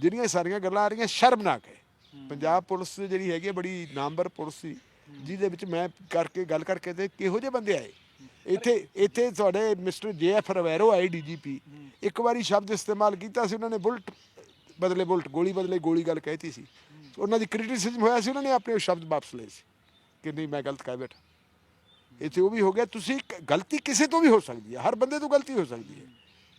ਜਿਹੜੀਆਂ ਸਾਰੀਆਂ ਗੱਲਾਂ ਆ ਰਹੀਆਂ ਸ਼ਰਮਨਾਕ ਹੈ। ਪੰਜਾਬ ਪੁਲਿਸ ਜਿਹੜੀ ਹੈਗੀ ਹੈ ਬੜੀ ਨਾਮਵਰ ਪੁਲਿਸ ਸੀ। ਜਿਹਦੇ ਵਿੱਚ ਮੈਂ ਕਰਕੇ ਗੱਲ ਕਰਕੇ ਤੇ ਕਿਹੋ ਜਿਹੇ ਬੰਦੇ ਆਏ? ਇੱਥੇ ਇੱਥੇ ਤੁਹਾਡੇ ਮਿਸਟਰ ਜੇ ਐਫ ਰਵੈਰੋ ਆਏ ਡੀਜੀਪੀ ਇੱਕ ਵਾਰੀ ਸ਼ਬਦ ਇਸਤੇਮਾਲ ਕੀਤਾ ਸੀ, ਉਹਨਾਂ ਨੇ ਬੁਲਟ ਬਦਲੇ ਬੁਲਟ, ਗੋਲੀ ਬਦਲੇ ਗੋਲੀ ਗੱਲ ਕਹਿਤੀ ਸੀ। ਉਹਨਾਂ ਦੀ ਕ੍ਰਿਟਿਸਿਜ਼ਮ ਹੋਇਆ ਸੀ, ਉਹਨਾਂ ਨੇ ਆਪਣੇ ਉਹ ਸ਼ਬਦ ਵਾਪਸ ਲਏ ਸੀ ਕਿ ਨਹੀਂ, ਮੈਂ ਗਲਤ ਕਹਿ ਬੈਠਾ। ਇੱਥੇ ਉਹ ਵੀ ਹੋ ਗਿਆ, ਤੁਸੀਂ ਗਲਤੀ ਕਿਸੇ ਤੋਂ ਵੀ ਹੋ ਸਕਦੀ ਹੈ, ਹਰ ਬੰਦੇ ਤੋਂ ਗਲਤੀ ਹੋ ਸਕਦੀ ਹੈ।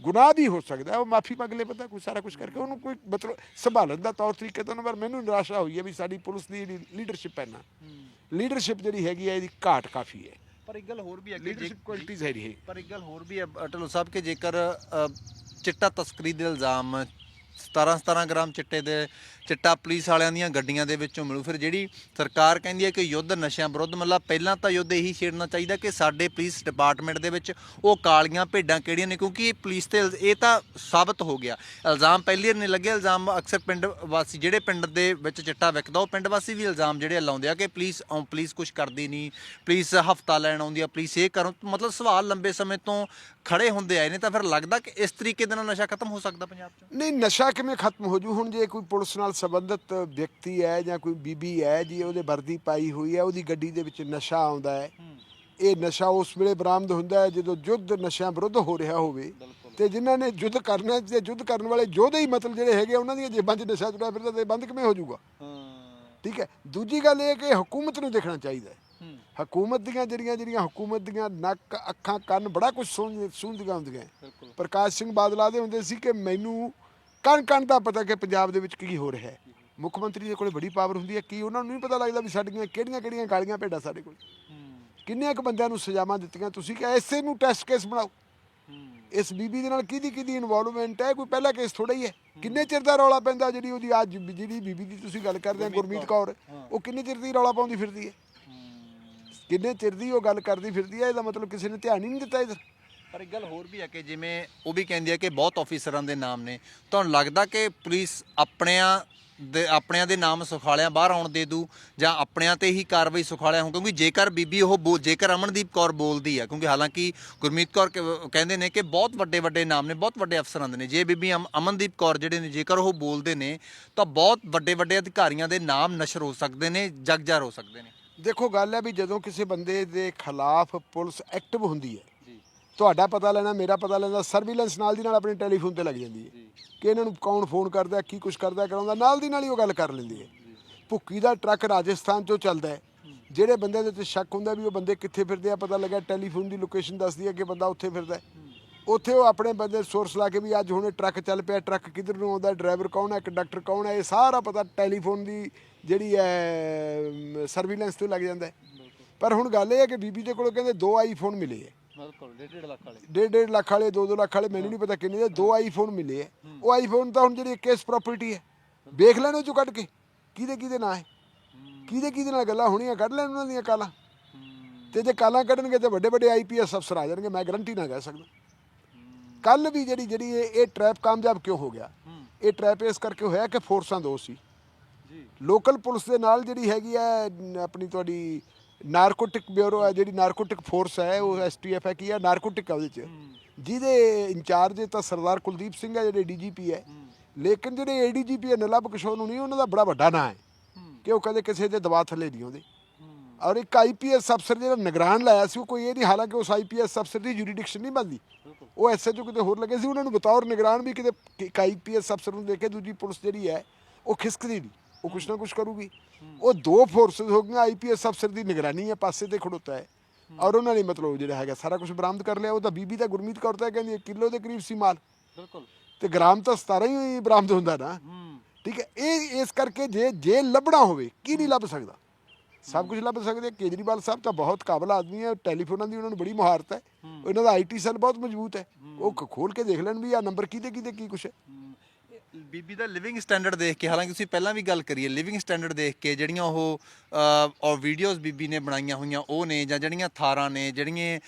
ਗੁਨਾਹ ਵੀ ਹੋ ਸਕਦਾ, ਉਹ ਮਾਫੀ ਮੰਗ ਲੇ ਬੰਦਾ, ਕੋਈ ਸਾਰਾ ਕੁਝ ਕਰਕੇ ਉਹਨੂੰ ਕੋਈ ਮਤਲਬ ਸੰਭਾਲਣ ਦਾ ਤੌਰ ਤਰੀਕੇ ਤੋਂ ਪਰ ਮੈਨੂੰ ਨਿਰਾਸ਼ਾ ਹੋਈ ਹੈ ਵੀ ਸਾਡੀ ਪੁਲਿਸ ਦੀ ਜਿਹੜੀ ਲੀਡਰਸ਼ਿਪ ਹੈ ਨਾ ਲੀਡਰਸ਼ਿਪ ਜਿਹੜੀ ਹੈਗੀ ਹੈ ਇਹਦੀ ਘਾਟ ਕਾਫੀ ਹੈ। ਪਰ ਇੱਕ ਗੱਲ ਹੋਰ ਵੀ ਹੈ ਕਿ ਲੀਡਰਸ਼ਿਪ ਕੁਆਲਿਟੀਜ਼ ਹੈ ਨਹੀਂ। ਪਰ ਇੱਕ ਗੱਲ ਹੋਰ ਵੀ ਹੈ ਅਟਲ ਸਾਹਿਬ ਕਿ ਜੇਕਰ ਚਿੱਟਾ ਤਸਕਰੀ ਦੇ ਇਲਜ਼ਾਮ 17 17 ਗ੍ਰਾਮ ਚਿੱਟੇ ਦੇ, ਚਿੱਟਾ ਪੁਲਿਸ ਵਾਲਿਆਂ ਦੀਆਂ ਗੱਡੀਆਂ ਦੇ ਵਿੱਚੋਂ ਮਿਲੂ। ਫਿਰ ਜਿਹੜੀ ਸਰਕਾਰ ਕਹਿੰਦੀ ਹੈ ਕਿ ਯੁੱਧ ਨਸ਼ਿਆਂ ਵਿਰੁੱਧ, ਮਤਲਬ ਪਹਿਲਾਂ ਤਾਂ ਯੁੱਧ ਇਹੀ ਛੇੜਨਾ ਚਾਹੀਦਾ ਕਿ ਸਾਡੇ ਪੁਲਿਸ ਡਿਪਾਰਟਮੈਂਟ ਦੇ ਵਿੱਚ ਉਹ ਕਾਲੀਆਂ ਭੇਡਾਂ ਕਿਹੜੀਆਂ ਨੇ, ਕਿਉਂਕਿ ਇਹ ਪੁਲਿਸ ਤੇ ਇਹ ਤਾਂ ਸਾਬਤ ਹੋ ਗਿਆ। ਇਲਜ਼ਾਮ ਪਹਿਲੀ ਵਾਰ ਨਹੀਂ ਲੱਗੇ ਇਲਜ਼ਾਮ ਅਕਸਰ ਪਿੰਡ ਵਾਸੀ, ਜਿਹੜੇ ਪਿੰਡ ਦੇ ਵਿੱਚ ਚਿੱਟਾ ਵਿਕਦਾ, ਉਹ ਪਿੰਡ ਵਾਸੀ ਵੀ ਇਲਜ਼ਾਮ ਜਿਹੜੇ ਲਾਉਂਦੇ ਆ ਕਿ ਪੁਲਿਸ ਅਹ ਪੁਲਿਸ ਕੁਝ ਕਰਦੀ ਨਹੀਂ, ਪੁਲਿਸ ਹਫਤਾ ਲੈਣ ਆਉਂਦੀ ਆ, ਪੁਲਿਸ ਇਹ ਕਰੋ। ਮਤਲਬ ਸਵਾਲ ਲੰਬੇ ਸਮੇਂ ਤੋਂ ਖੜੇ ਹੁੰਦੇ ਆਏ ਨੇ, ਤਾਂ ਫਿਰ ਲੱਗਦਾ ਕਿ ਇਸ ਤਰੀਕੇ ਦੇ ਨਾਲ ਨਸ਼ਾ ਖਤਮ ਹੋ ਸਕਦਾ ਪੰਜਾਬ 'ਚ? ਨਹੀਂ, ਨਸ਼ਾ ਕਿਵੇਂ ਖਤਮ ਹੋ ਜੂ? ਹੁਣ ਜੇ ਕੋਈ ਪੁਲਿਸ ਨਾਲ ਸੰਬੰਧਿਤ ਵਿਅਕਤੀ ਹੈ ਜਾਂ ਕੋਈ ਬੀਬੀ ਹੈ ਜੀ ਉਹਦੇ ਵਰਦੀ ਪਾਈ ਹੋਈ ਹੈ ਉਹਦੀ ਗੱਡੀ ਦੇ ਵਿੱਚ ਨਸ਼ਾ ਆਉਂਦਾ ਹੈ ਇਹ ਨਸ਼ਾ ਉਸ ਵੇਲੇ ਬਰਾਮਦ ਹੁੰਦਾ ਹੈ ਜਦੋਂ ਯੁੱਧ ਨਸ਼ਿਆਂ ਵਿਰੁੱਧ ਹੋ ਰਿਹਾ ਹੋਵੇ। ਤੇ ਜਿਨ੍ਹਾਂ ਨੇ ਯੁੱਧ ਕਰਨਾ ਤੇ ਯੁੱਧ ਕਰਨ ਵਾਲੇ ਯੋਧੇ ਹੀ ਮਤਲਬ ਜਿਹੜੇ ਹੈਗੇ ਉਹਨਾਂ ਦੀਆਂ ਜੇਬਾਂ 'ਚ ਨਸ਼ਾ ਚੁੜਿਆ ਫਿਰਦਾ ਤੇ ਬੰਦ ਕਿਵੇਂ ਹੋ ਜਾਊਗਾ ਠੀਕ ਹੈ। ਦੂਜੀ ਗੱਲ ਇਹ ਕਿ ਹਕੂਮਤ ਨੂੰ ਦੇਖਣਾ ਚਾਹੀਦਾ ਹੈ। ਹਕੂਮਤ ਦੀਆਂ ਜਿਹੜੀਆਂ ਜਿਹੜੀਆਂ ਹਕੂਮਤ ਦੀਆਂ ਨੱਕ ਅੱਖਾਂ ਕੰਨ ਬੜਾ ਕੁਝ ਸੁਣਦੀਆਂ ਹੁੰਦੀਆਂ। ਪ੍ਰਕਾਸ਼ ਸਿੰਘ ਬਾਦਲ ਦੇ ਹੁੰਦੇ ਸੀ ਕਿ ਮੈਨੂੰ ਕਣ ਕਣ ਦਾ ਪਤਾ ਕਿ ਪੰਜਾਬ ਦੇ ਵਿੱਚ ਕੀ ਹੋ ਰਿਹਾ ਹੈ। ਮੁੱਖ ਮੰਤਰੀ ਦੇ ਕੋਲੇ ਬੜੀ ਪਾਵਰ ਹੁੰਦੀ ਹੈ ਕੀ ਉਹਨਾਂ ਨੂੰ ਨਹੀਂ ਪਤਾ ਲੱਗਦਾ ਵੀ ਸਾਡੀਆਂ ਕਿਹੜੀਆਂ ਕਿਹੜੀਆਂ ਕਾਲੀਆਂ ਭੇਡਾਂ ਸਾਡੇ ਕੋਲ। ਕਿੰਨੇ ਕੁ ਬੰਦਿਆਂ ਨੂੰ ਸਜ਼ਾਵਾਂ ਦਿੱਤੀਆਂ ਤੁਸੀਂ ਕਿ ਐਸੇ ਨੂੰ ਟੈਸਟ ਕੇਸ ਬਣਾਓ। ਇਸ ਬੀਬੀ ਦੇ ਨਾਲ ਕਿਹਦੀ ਕਿਹਦੀ ਇਨਵੋਲਵਮੈਂਟ ਹੈ ਕੋਈ ਪਹਿਲਾ ਕੇਸ ਥੋੜਾ ਹੀ ਹੈ। ਕਿੰਨੇ ਚਿਰ ਦਾ ਰੌਲਾ ਪੈਂਦਾ ਜਿਹੜੀ ਉਹਦੀ ਅੱਜ ਜਿਹੜੀ ਬੀਬੀ ਦੀ ਤੁਸੀਂ ਗੱਲ ਕਰਦੇ ਆ ਗੁਰਮੀਤ ਕੌਰ। ਉਹ ਕਿੰਨੇ ਚਿਰ ਦੀ ਰੌਲਾ ਪਾਉਂਦੀ ਫਿਰਦੀ ਹੈ। ਕਿੰਨੇ ਚਿਰ ਦੀ ਉਹ ਗੱਲ ਕਰਦੀ ਫਿਰਦੀ ਹੈ ਇਹਦਾ ਮਤਲਬ ਕਿਸੇ ਨੇ ਧਿਆਨ ਹੀ ਨਹੀਂ ਦਿੱਤਾ ਇਧਰ। ਪਰ ਇੱਕ ਗੱਲ ਹੋਰ ਵੀ ਹੈ ਕਿ ਜਿਵੇਂ ਉਹ ਵੀ ਕਹਿੰਦੀ ਹੈ ਕਿ ਬਹੁਤ ਆਫੀਸਰਾਂ ਦੇ ਨਾਮ ਨੇ, ਤੁਹਾਨੂੰ ਲੱਗਦਾ ਕਿ ਪੁਲਿਸ ਆਪਣਿਆਂ ਦੇ ਆਪਣਿਆਂ ਦੇ ਨਾਮ ਸੁਖਾਲਿਆਂ ਬਾਹਰ ਆਉਣ ਦੇ ਦੂ ਜਾਂ ਆਪਣਿਆਂ ਤੇ ਹੀ ਕਾਰਵਾਈ ਸੁਖਾਲਿਆਂ ਹੋ ਕਿਉਂਕਿ ਜੇਕਰ ਬੀਬੀ ਉਹ ਬੋ- ਜੇਕਰ ਅਮਨਦੀਪ ਕੌਰ ਬੋਲਦੀ ਹੈ, ਕਿਉਂਕਿ ਹਾਲਾਂਕਿ ਗੁਰਮੀਤ ਕੌਰ ਕ- ਕਹਿੰਦੇ ਨੇ ਕਿ ਬਹੁਤ ਵੱਡੇ ਵੱਡੇ ਨਾਮ ਨੇ, ਬਹੁਤ ਵੱਡੇ ਅਫਸਰਾਂ ਦੇ ਨੇ। ਜੇ ਬੀਬੀ ਅਮ- ਅਮਨਦੀਪ ਕੌਰ ਜਿਹੜੇ ਨੇ, ਜੇਕਰ ਉਹ ਬੋਲਦੇ ਨੇ, ਤਾਂ ਬਹੁਤ ਵੱਡੇ ਵੱਡੇ ਅਧਿਕਾਰੀਆਂ ਦੇ ਨਾਮ ਨਸ਼ਰ ਹੋ ਸਕਦੇ ਨੇ ਜਗਜਾਰ ਹੋ ਸਕਦੇ ਨੇ। ਦੇਖੋ, ਗੱਲ ਹੈ ਵੀ ਜਦੋਂ ਕਿਸੇ ਬੰਦੇ ਦੇ ਖਿਲਾਫ ਪੁਲਿਸ ਐਕਟਿਵ ਹੁੰਦੀ ਹੈ ਤੁਹਾਡਾ ਪਤਾ ਲੈਣਾ, ਮੇਰਾ ਪਤਾ ਲੈਣਾ ਸਰਵੀਲੈਂਸ ਨਾਲ ਦੀ ਨਾਲ ਆਪਣੇ ਟੈਲੀਫੋਨ ਤੇ ਲੱਗ ਜਾਂਦੀ ਹੈ ਕਿ ਇਹਨਾਂ ਨੂੰ ਕੌਣ ਫੋਨ ਕਰਦਾ ਕੀ ਕੁਝ ਕਰਦਾ ਕਰਾਉਂਦਾ, ਨਾਲ ਦੀ ਨਾਲ ਹੀ ਉਹ ਗੱਲ ਕਰ ਲੈਂਦੀ ਹੈ। ਭੁੱਕੀ ਦਾ ਟਰੱਕ ਰਾਜਸਥਾਨ ਚੋਂ ਚੱਲਦਾ ਹੈ। ਜਿਹੜੇ ਬੰਦੇ ਦੇ ਉੱਤੇ ਸ਼ੱਕ ਹੁੰਦਾ ਵੀ ਉਹ ਬੰਦੇ ਕਿੱਥੇ ਫਿਰਦੇ ਆ, ਪਤਾ ਲੱਗਾ ਟੈਲੀਫੋਨ ਦੀ ਲੋਕੇਸ਼ਨ ਦੱਸਦੀ ਹੈ ਕਿ ਬੰਦਾ ਉੱਥੇ ਫਿਰਦਾ ਉੱਥੇ ਉਹ ਆਪਣੇ ਬੰਦੇ ਸੋਰਸ ਲਾ ਕੇ ਵੀ ਅੱਜ ਹੁਣ ਇਹ ਟਰੱਕ ਚੱਲ ਪਿਆ, ਟਰੱਕ ਕਿੱਧਰ ਨੂੰ ਆਉਂਦਾ ਡਰਾਈਵਰ ਕੌਣ ਹੈ ਕੰਡਕਟਰ ਕੌਣ ਹੈ, ਇਹ ਸਾਰਾ ਪਤਾ ਟੈਲੀਫੋਨ ਦੀ ਜਿਹੜੀ ਹੈ ਸਰਵੀਲੈਂਸ ਤੋਂ ਲੱਗ ਜਾਂਦਾ ਪਰ ਹੁਣ ਗੱਲ ਇਹ ਹੈ ਕਿ ਬੀਬੀ ਦੇ ਕੋਲੋਂ ਕਹਿੰਦੇ ਦੋ ਆਈਫੋਨ ਮਿਲੇ ਹੈ। ਬਿਲਕੁਲ 1.5 ਲੱਖ ਵਾਲੇ। ਡੇਢ ਡੇਢ ਲੱਖ ਵਾਲੇ 2-2 ਲੱਖ ਵਾਲੇ ਮੈਨੂੰ ਨਹੀਂ ਪਤਾ ਕਿੰਨੇ ਦੇ ਦੋ ਆਈਫੋਨ ਮਿਲੇ ਉਹ ਆਈਫੋਨ ਤਾਂ ਹੁਣ ਜਿਹੜੀ ਕੇਸ ਪ੍ਰਾਪਰਟੀ ਹੈ। ਵੇਖ ਲੈਣ ਉਹ ਚੋਂ ਕੱਢ ਕੇ। ਕਿਹਦੇ ਕਿਹਦੇ ਨਾਂ ਹੈ? ਕਿਹਦੇ ਕਿਹਦੇ ਨਾਲ ਗੱਲਾਂ ਹੋਣੀਆਂ? ਕੱਢ ਲੈਣ ਉਹਨਾਂ ਦੀਆਂ ਕਾਲਾਂ। ਤੇ ਜੇ ਕਾਲਾਂ ਕੱਢਣਗੇ ਤੇ ਵੱਡੇ ਵੱਡੇ ਆਈਪੀਐਸ ਅਫਸਰ ਆ ਜਾਣਗੇ ਮੈਂ ਗਰੰਟੀ ਨਾ ਕਹਿ ਸਕਦਾ। ਕੱਲ ਵੀ ਜਿਹੜੀ ਜਿਹੜੀ ਇਹ ਇਹ ਟ੍ਰੈਪ ਕਾਮਯਾਬ ਕਿਉਂ ਹੋ ਗਿਆ? ਇਹ ਟ੍ਰੈਪ ਇਸ ਕਰਕੇ ਹੋਇਆ ਕਿ ਫੋਰਸਾਂ ਦੋ ਸੀ। ਜੀ। ਲੋਕਲ ਪੁਲਿਸ ਦੇ ਨਾਲ ਜਿਹੜੀ ਹੈਗੀ ਹੈ ਆਪਣੀ ਤੁਹਾਡੀ ਨਾਰਕੋਟਿਕ ਬਿਊਰੋ ਹੈ ਜਿਹੜੀ ਨਾਰਕੋਟਿਕ ਫੋਰਸ ਹੈ ਉਹ ਐਸਟੀਐਫ ਹੈ ਕੀ ਹੈ ਨਾਰਕੋਟਿਕ ਉਹਦੇ ਚ। ਜਿਹਦੇ ਇੰਚਾਰਜ ਤਾਂ ਸਰਦਾਰ ਕੁਲਦੀਪ ਸਿੰਘ ਹੈ ਜਿਹੜੇ ਡੀਜੀਪੀ ਹੈ। ਲੇਕਿਨ ਜਿਹੜੇ ਏਡੀਜੀਪੀ ਹੈ ਨਲਬ ਕਿਸ਼ੋਰ ਨੂੰ ਨਹੀਂ ਉਹਨਾਂ ਦਾ ਬੜਾ ਵੱਡਾ ਨਾਂ ਹੈ। ਕਿ ਉਹ ਕਦੇ ਕਿਸੇ ਦੇ ਦਬਾਅ ਥੱਲੇ ਨਹੀਂ ਆਉਂਦੇ। ਔਰ ਇੱਕ ਆਈਪੀਐਸ ਅਫਸਰ ਜਿਹੜਾ ਨਿਗਰਾਨ ਲਾਇਆ ਸੀ ਉਹ ਕੋਈ ਇਹ ਨਹੀਂ ਹਾਲਾਂਕਿ ਉਸ ਆਈਪੀਐਸ ਅਫਸਰ ਦੀ ਜੁਰੀਡਿਕਸ਼ਨ ਨਹੀਂ ਬਣਦੀ। ਉਹ ਐਸਐਚਓ ਕਿਤੇ ਹੋਰ ਲੱਗੇ ਸੀ ਉਹਨਾਂ ਨੂੰ ਬਤੌਰ ਨਿਗਰਾਨ ਵੀ ਕਿਤੇ ਇੱਕ ਆਈਪੀਐਸ ਅਫਸਰ ਨੂੰ ਦੇਖੇ ਦੂਜੀ ਪੁਲਿਸ ਜਿਹੜੀ ਹੈ ਉਹ ਖਿਸਕਦੀ ਨਹੀਂ। ਉਹ ਕੁਛ ਨਾ ਕੁਛ ਕਰੂਗੀ। ਉਹ ਦੋ ਫੋਰਸਸ ਹੋ ਗਈਆਂ ਆਈਪੀਐਸ ਅਫਸਰ ਦੀ ਨਿਗਰਾਨੀ ਹੈ ਪਾਸੇ ਤੇ ਖੜੋਤਾ ਹੈ। ਔਰ ਉਹਨਾਂ ਨੇ ਮਤਲਬ ਜਿਹੜਾ ਹੈਗਾ ਸਾਰਾ ਕੁਝ ਬਰਾਮਦ ਕਰ ਲਿਆ। ਉਹ ਤਾਂ ਬੀਬੀ ਤਾਂ ਗੁਰਮੀਤ ਕੌਰ ਤਾਂ ਕਹਿੰਦੀ ਕਿਲੋ ਦੇ ਕਰੀਬ ਸੀ ਮਾਲ ਬਿਲਕੁਲ। ਤੇ ਗ੍ਰਾਮ ਤਾਂ 17 ਹੀ ਬਰਾਮਦ ਹੁੰਦਾ ਨਾ। ਠੀਕ ਹੈ ਇਹ ਇਸ ਕਰਕੇ ਜੇ ਜੇ ਲੱਭਣਾ ਹੋਵੇ ਕੀ ਨਹੀਂ ਲੱਭ ਸਕਦਾ? ਸਭ ਕੁਝ ਲੱਭ ਸਕਦੇ ਕੇਜਰੀਵਾਲ ਸਾਹਿਬ ਤਾਂ ਬਹੁਤ ਕਾਬਲ ਆਦਮੀ ਹੈ ਟੈਲੀਫੋਨਾਂ ਦੀ ਉਹਨਾਂ ਨੂੰ ਬੜੀ ਮੁਹਾਰਤ ਹੈ। ਉਹਨਾਂ ਦਾ ਆਈਟੀ ਸੈੱਲ ਬਹੁਤ ਮਜ਼ਬੂਤ ਹੈ। ਉਹ ਖੋਲ ਕੇ ਦੇਖ ਲੈਣ ਵੀ ਆ ਨੰਬਰ ਕਿਹਦੇ ਕਿਹਦੇ ਕੀ ਕੁਛ ਹੈ। ਬੀਬੀ ਦਾ ਲਿਵਿੰਗ ਸਟੈਂਡਰਡ ਦੇਖ ਕੇ ਹਾਲਾਂਕਿ ਤੁਸੀਂ ਪਹਿਲਾਂ ਵੀ ਗੱਲ ਕਰੀਏ ਲਿਵਿੰਗ ਸਟੈਂਡਰਡ ਦੇਖ ਕੇ ਜਿਹੜੀਆਂ ਉਹ ਔਰ ਵੀਡੀਓਜ਼ ਬੀਬੀ ਨੇ ਬਣਾਈਆਂ ਹੋਈਆਂ ਉਹ ਨੇ ਜਾਂ ਜਿਹੜੀਆਂ ਥਾਰਾਂ ਨੇ ਜਿਹੜੀਆਂ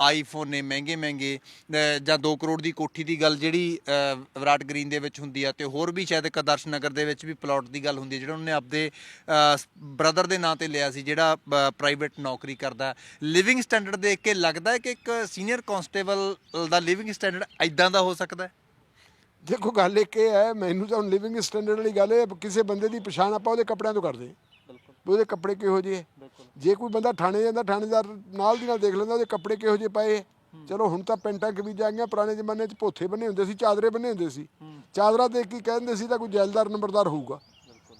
ਆਈਫੋਨ ਨੇ ਮਹਿੰਗੇ ਮਹਿੰਗੇ ਜਾਂ 2 ਕਰੋੜ ਦੀ ਕੋਠੀ ਦੀ ਗੱਲ ਜਿਹੜੀ ਅਹ, ਵਿਰਾਟ ਗ੍ਰੀਨ ਦੇ ਵਿੱਚ ਹੁੰਦੀ ਆ ਤੇ ਹੋਰ ਵੀ ਸ਼ਾਇਦ ਇੱਕ ਆਦਰਸ਼ ਨਗਰ ਦੇ ਵਿੱਚ ਵੀ ਪਲਾਟ ਦੀ ਗੱਲ ਹੁੰਦੀ ਹੈ ਜਿਹੜਾ ਉਹਨੇ ਆਪਦੇ ਬ੍ਰਦਰ ਦੇ ਨਾਂ ਤੇ ਲਿਆ ਸੀ ਜਿਹੜਾ ਪ੍ਰਾਈਵੇਟ ਨੌਕਰੀ ਕਰਦਾ। ਲਿਵਿੰਗ ਸਟੈਂਡਰਡ ਦੇਖ ਕੇ ਲੱਗਦਾ ਹੈ ਕਿ ਇੱਕ ਸੀਨੀਅਰ ਕਾਂਸਟੇਬਲ ਦਾ ਲਿਵਿੰਗ ਸਟੈਂਡਰਡ ਐਦਾਂ ਦਾ ਹੋ ਸਕਦਾ ਹੈ? ਦੇਖੋ ਗੱਲ ਇੱਕ ਇਹ ਹੈ ਮੈਨੂੰ ਤਾਂ ਲਿਵਿੰਗ ਸਟੈਂਡਰਡ ਵਾਲੀ ਗੱਲ ਹੈ ਕਿਸੇ ਬੰਦੇ ਦੀ ਪਛਾਣ ਆਪਾਂ ਉਹਦੇ ਕੱਪੜਿਆਂ ਤੋਂ ਕਰਦੇ ਬਿਲਕੁਲ। ਉਹਦੇ ਕੱਪੜੇ ਕਿਹੋ ਜਿਹੇ? ਜੇ ਕੋਈ ਬੰਦਾ ਥਾਣੇ ਜਾਂਦਾ ਥਾਣੇਦਾਰ ਨਾਲ ਦੀ ਨਾਲ ਦੇਖ ਲੈਂਦਾ ਉਹਦੇ ਕੱਪੜੇ ਕਿਹੋ ਜਿਹੇ ਪਏ। ਚਲੋ ਹੁਣ ਤਾਂ ਪੈਂਟਾਂ ਕਮੀਜ਼ਾਂ ਆ ਗਈਆਂ ਪੁਰਾਣੇ ਜ਼ਮਾਨੇ 'ਚ ਭੋਥੇ ਬੰਨੇ ਹੁੰਦੇ ਸੀ ਚਾਦਰੇ ਬੰਨੇ ਹੁੰਦੇ ਸੀ। ਚਾਦਰਾ ਦੇਖ ਕੇ ਕਹਿੰਦੇ ਸੀ ਤਾਂ ਕੋਈ ਜੈਲਦਾਰ ਨੰਬਰਦਾਰ ਹੋਊਗਾ।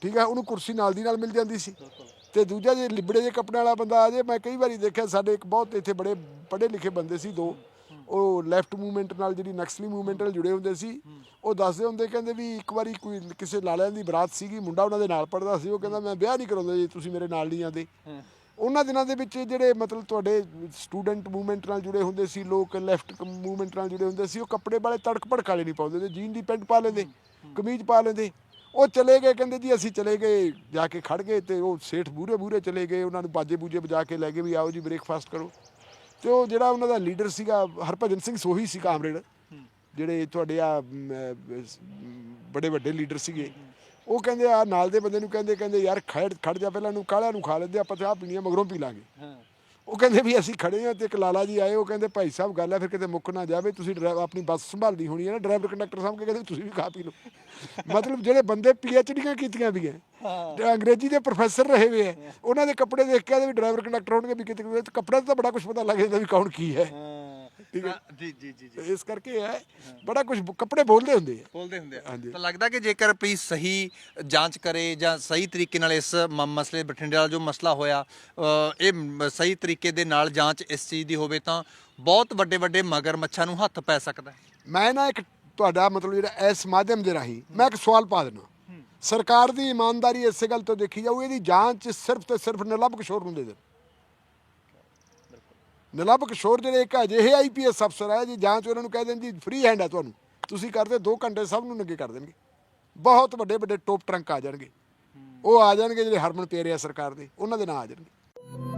ਠੀਕ ਹੈ ਉਹਨੂੰ ਕੁਰਸੀ ਨਾਲ ਦੀ ਨਾਲ ਮਿਲ ਜਾਂਦੀ ਸੀ। ਤੇ ਦੂਜਾ ਜੇ ਲਿਬੜੇ ਜੇ ਕੱਪੜੇ ਵਾਲਾ ਬੰਦਾ ਆ ਜੇ ਮੈਂ ਕਈ ਵਾਰੀ ਦੇਖਿਆ ਸਾਡੇ ਇੱਕ ਬਹੁਤ ਇੱਥੇ ਬੜੇ ਪੜ੍ਹੇ ਲਿਖੇ ਬੰਦੇ ਸੀ ਦੋ। ਉਹ ਲੈਫਟ ਮੂਵਮੈਂਟ ਨਾਲ ਜਿਹੜੀ ਨਕਸਲੀ ਮੂਵਮੈਂਟ ਨਾਲ ਜੁੜੇ ਹੁੰਦੇ ਸੀ ਉਹ ਦੱਸਦੇ ਹੁੰਦੇ ਕਹਿੰਦੇ ਵੀ ਇੱਕ ਵਾਰੀ ਕੋਈ ਕਿਸੇ ਲਾਲਿਆਂ ਦੀ ਬਰਾਤ ਸੀਗੀ ਮੁੰਡਾ ਉਹਨਾਂ ਦੇ ਨਾਲ ਪੜਦਾ ਸੀ ਉਹ ਕਹਿੰਦਾ ਮੈਂ ਵਿਆਹ ਨਹੀਂ ਕਰਾਉਂਦਾ ਜੇ ਤੁਸੀਂ ਮੇਰੇ ਨਾਲ ਨਹੀਂ ਆਉਂਦੇ। ਉਹਨਾਂ ਦਿਨਾਂ ਦੇ ਵਿੱਚ ਜਿਹੜੇ ਮਤਲਬ ਤੁਹਾਡੇ ਸਟੂਡੈਂਟ ਮੂਵਮੈਂਟ ਨਾਲ ਜੁੜੇ ਹੁੰਦੇ ਸੀ ਲੋਕ ਲੈਫਟ ਮੂਵਮੈਂਟ ਨਾਲ ਜੁੜੇ ਹੁੰਦੇ ਸੀ ਉਹ ਕੱਪੜੇ ਵਾਲੇ ਤੜਕ ਭੜਕ ਵਾਲੇ ਨਹੀਂ ਪਾਉਂਦੇ ਤੇ ਜੀਨ ਦੀ ਪੈਂਟ ਪਾ ਲੈਂਦੇ ਕਮੀਜ਼ ਪਾ ਲੈਂਦੇ ਉਹ ਚਲੇ ਗਏ ਕਹਿੰਦੇ ਜੀ ਅਸੀਂ ਚਲੇ ਗਏ ਜਾ ਕੇ ਖੜ ਗਏ ਤੇ ਉਹ ਸੇਠ ਬੂਰੇ ਬੂਰੇ ਚਲੇ ਗਏ ਉਹਨਾਂ ਨੂੰ ਬਾਜੇ ਬੂਜੇ ਵਜਾ ਕੇ ਲੈ ਗਏ ਵੀ ਆਓ ਜੀ ਬ੍ਰੇਕਫਾਸਟ ਕਰੋ। ਤੇ ਉਹ ਜਿਹੜਾ ਉਹਨਾਂ ਦਾ ਲੀਡਰ ਸੀਗਾ ਹਰਭਜਨ ਸਿੰਘ ਸੋਹੀ ਸੀ ਕਾਮਰੇਡ ਜਿਹੜੇ ਤੁਹਾਡੇ ਆ ਬੜੇ ਵੱਡੇ ਲੀਡਰ ਸੀਗੇ। ਉਹ ਕਹਿੰਦੇ ਆ ਨਾਲ ਦੇ ਬੰਦੇ ਨੂੰ ਕਹਿੰਦੇ ਕਹਿੰਦੇ ਯਾਰ ਖੜ ਖੜ ਜਾ ਪਹਿਲਾਂ ਨੂੰ ਕਾਲਿਆਂ ਨੂੰ ਖਾ ਲੈਂਦੇ ਆਪਾਂ ਚਾਹ ਪੀਣੀ ਆ ਮਗਰੋਂ ਪੀ ਲਾਂਗੇ। ਉਹ ਕਹਿੰਦੇ ਵੀ ਅਸੀਂ ਖੜੇ ਆ ਤੇ ਇੱਕ ਲਾਲਾ ਜੀ ਆਏ ਉਹ ਕਹਿੰਦੇ ਭਾਈ ਸਾਹਿਬ ਗੱਲ ਹੈ ਫਿਰ ਕਿਤੇ ਮੁੱਕ ਨਾ ਜਾਵੇ ਤੁਸੀਂ ਡਰਾਈਵ ਆਪਣੀ ਬੱਸ ਸੰਭਾਲਦੀ ਹੋਣੀ ਹੈ ਨਾ ਡਰਾਈਵਰ ਕੰਡਕਟਰ ਸਾਹਿਬ ਕਹਿੰਦੇ ਤੁਸੀਂ ਵੀ ਖਾ ਪੀ ਲਓ। ਮਤਲਬ ਜਿਹੜੇ ਬੰਦੇ ਪੀਐਚਡੀਆਂ ਕੀਤੀਆਂ ਵੀ ਹੈ ਅੰਗਰੇਜ਼ੀ ਦੇ ਪ੍ਰੋਫੈਸਰ ਰਹੇ ਹੋਏ ਉਹਨਾਂ ਦੇ ਕੱਪੜੇ ਦੇਖ ਕੇ ਕਹਿੰਦੇ ਵੀ ਡਰਾਈਵਰ ਕੰਡਕਟਰ ਹੋਣਗੇ ਵੀ ਕਿਤੇ ਕਿਤੇ ਕੱਪੜੇ ਤੋਂ ਬੜਾ ਕੁਝ ਪਤਾ ਲੱਗ ਜਾਂਦਾ ਵੀ ਕੌਣ ਕੀ ਹੈ। ਠੀਕ ਹੈ। ਜੀ ਜੀ ਜੀ ਜੀ। ਇਸ ਕਰਕੇ ਹੈ ਬੜਾ ਕੁਝ ਕੱਪੜੇ ਬੋਲਦੇ ਹੁੰਦੇ ਆ। ਬੋਲਦੇ ਹੁੰਦੇ ਆ। ਤਾਂ ਲੱਗਦਾ ਕਿ ਜੇਕਰ ਪੁਲਿਸ ਸਹੀ ਜਾਂਚ ਕਰੇ ਜਾਂ ਸਹੀ ਤਰੀਕੇ ਨਾਲ ਇਸ ਮਸਲੇ ਬਠਿੰਡੇ ਵਾਲਾ ਜੋ ਮਸਲਾ ਹੋਇਆ ਇਹ ਸਹੀ ਤਰੀਕੇ ਦੇ ਨਾਲ ਜਾਂਚ ਇਸ ਚੀਜ਼ ਦੀ ਹੋਵੇ ਤਾਂ ਬਹੁਤ ਵੱਡੇ ਵੱਡੇ ਮਗਰ ਮੱਛਾਂ ਨੂੰ ਹੱਥ ਪੈ ਸਕਦਾ ਮੈਂ ਨਾ ਇੱਕ ਤੁਹਾਡਾ ਮਤਲਬ ਜਿਹੜਾ ਇਸ ਮਾਧਿਅਮ ਦੇ ਰਾਹੀਂ ਮੈਂ ਇੱਕ ਸਵਾਲ ਪਾ ਦੇਣਾ ਸਰਕਾਰ ਦੀ ਇਮਾਨਦਾਰੀ ਇਸੇ ਗੱਲ ਤੋਂ ਦੇਖੀ ਜਾਊ, ਇਹਦੀ ਜਾਂਚ ਸਿਰਫ ਤੇ ਸਿਰਫ ਨਿਰਲਭ ਕਿਸ਼ੋਰ ਨੂੰ ਦੇ ਦੇ ਨਿਲੰਬ ਕਿਸ਼ੋਰ ਜਿਹੜੇ ਇੱਕ ਅਜਿਹੇ ਆਈਪੀਐਸ ਅਫਸਰ ਹੈ ਜੀ ਜਾਂਚ ਉਹਨਾਂ ਨੂੰ ਕਹਿ ਦੇਣ ਜੀ ਫ੍ਰੀ ਹੈਂਡ ਹੈ ਤੁਹਾਨੂੰ। ਤੁਸੀਂ ਕਰਦੇ 2 ਘੰਟੇ ਸਭ ਨੂੰ ਨੰਗੇ ਕਰ ਦੇਣਗੇ। ਬਹੁਤ ਵੱਡੇ ਵੱਡੇ ਟੋਪ ਟਰੰਕ ਆ ਜਾਣਗੇ। ਉਹ ਆ ਜਾਣਗੇ ਜਿਹੜੇ ਹਰਮਨ ਪਿਆਰੇ ਆ ਸਰਕਾਰ ਦੇ, ਉਹਨਾਂ ਦੇ ਨਾਂ ਆ ਜਾਣਗੇ।